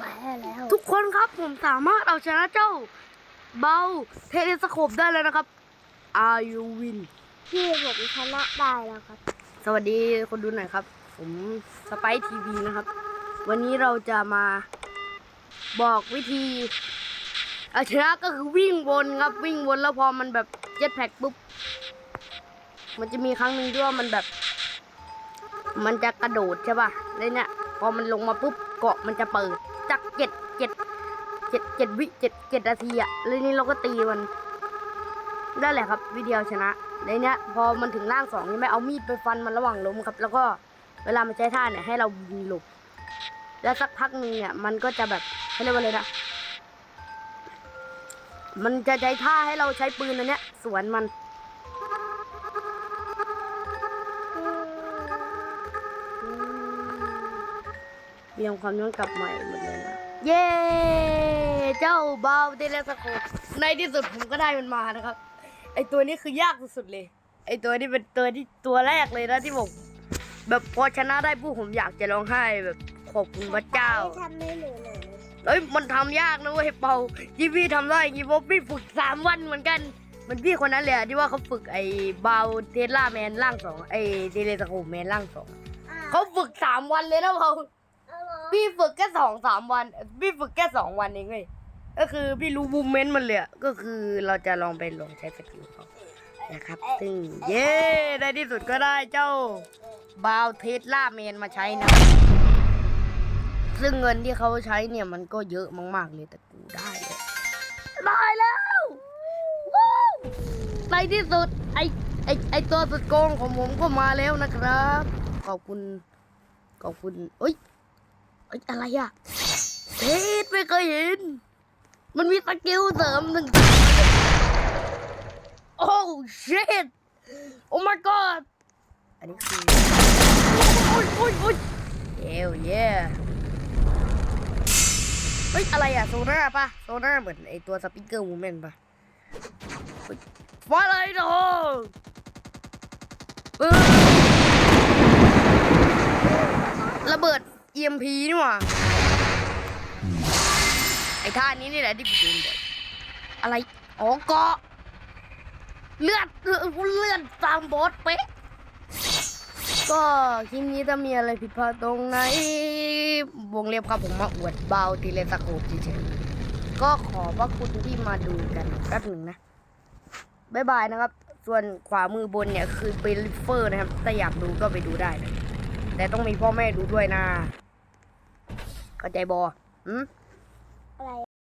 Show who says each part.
Speaker 1: แพ้แล้ว
Speaker 2: ทุกคนครับผมสามารถเอาชนะเจ้า เบาเทเลสโคปได้แล้วนะครับ Are you win
Speaker 1: พี่ผมชนะได้แล้วครับ
Speaker 2: สวัสดีคนดูหน่อยครับ ผมสไปทีวีนะครับ วันนี้เราจะมาบอกวิธีเอาชนะก็คือวิ่งวนครับวิ่งวนแล้วพอมันแบบเจ็ตแพ็กปุ๊บ มันจะมีครั้งหนึ่งที่ว่ามันแบบ มันจะกระโดดใช่ป่ะแล้วเนี่ยพอมันลงมาปุ๊บเกาะมันจะเปิด จากเจ็ดเจ็ดเจ็ดเจ็ดวิเจ็ดเจ็ดนาทีอะแล้วนี่เราก็ตีมันนั่นแหละครับวิธีเอชนะในเนี้ย พอมันถึงร่างสองใช่ไหมเอามีดไปฟันมันระหว่างล้มครับ แล้วก็เวลามันใช้ท่าเนี่ยให้เรายิงหลบแล้วสักพักหนึงเนี่ยมันก็จะแบบเขาเรียกว่าอะไรนะมันจะใช้ท่าให้เราใช้ปืนอันเนี้ยสวนมัน เรียงความย้อนกลับใหม่หมดเลยนะเย้ เจ้าบาวเดลสโคปในที่สุดผมก็ได้มันมานะครับ ไอตัวนี้คือยากสุดๆเลย ไอตัวนี้เป็นตัวที่ตัวแรกเลยนะที่ผมแบบพอชนะได้ปุ๊บผมอยากจะร้องไห้แบบขอบคุณพระเจ้า
Speaker 1: ทำไม่เหลือเลย
Speaker 2: เอ้ยมันทำยากนะเว้ยเปายี่พี่ทำได้ยี่เพราะพี่ฝึกสามวันเหมือนกันมันพี่คนนั้นเลยอะที่ว่าเขาฝึกไอ้บาวเทสลาแมนร่างสองไอ้เทเลสโคปแมนร่างสองเขาฝึกสามวันเลยนะเปา พี่ฝึกแค่สองสามวัน พี่ฝึกแค่สองวันเองเว้ยก็คือพี่รู้บูมเมนต์มันเลยอะก็คือเราจะลองไปลองใช้สกิลเขานะครับ ซึ่งเย้ได้ที่สุดก็ได้เจ้าบาวเทสลาแมนมาใช้นะ ซึ่งเงินที่เขาใช้เนี่ยมันก็เยอะมาก ๆ เลยแต่กูได้เลยได้แล้วว้าวในที่สุดไอไอไอตัวสุดโกงของผมก็มาแล้วนะครับ ขอบคุณ ขอบคุณเอ้ย อ้อะไรอะเฮ้ยไม่เคยเห็น มันมีสกิลเสริมหนึ่งโอ้ shit โอ้ my god อันนี้คือโอ้ยโอ้ยโอ้ยเย้เย้เฮ้ย อะไรอะโซน่าปะโซน่าเหมือนไอตัวสปิเกอร์มูเมนต์ปะเฮ้ยฟ้าอะไรเนาะเออระเบิด EMP นี่หว่าไอ้ท่านี้นี่แหละที่ผมโดนบ่อยอะไรอ๋อเกาะเลือดเลือดเลือดตามบอสเป๊ะก็คลิปนี้ถ้ามีอะไรผิดพลาดตรงไหนวงเล็บครับผมมาอวดเบาทีเลสโคปเฉยๆก็ขอพระคุณที่มาดูกันแป๊บหนึ่งนะบ๊ายบายนะครับ ส่วนขวามือบนเนี่ยคือเบลิเฟอร์นะครับถ้าอยากดูก็ไปดูได้นะ แต่ต้องมีพ่อแม่ดูด้วยนะเข้าใจบออืม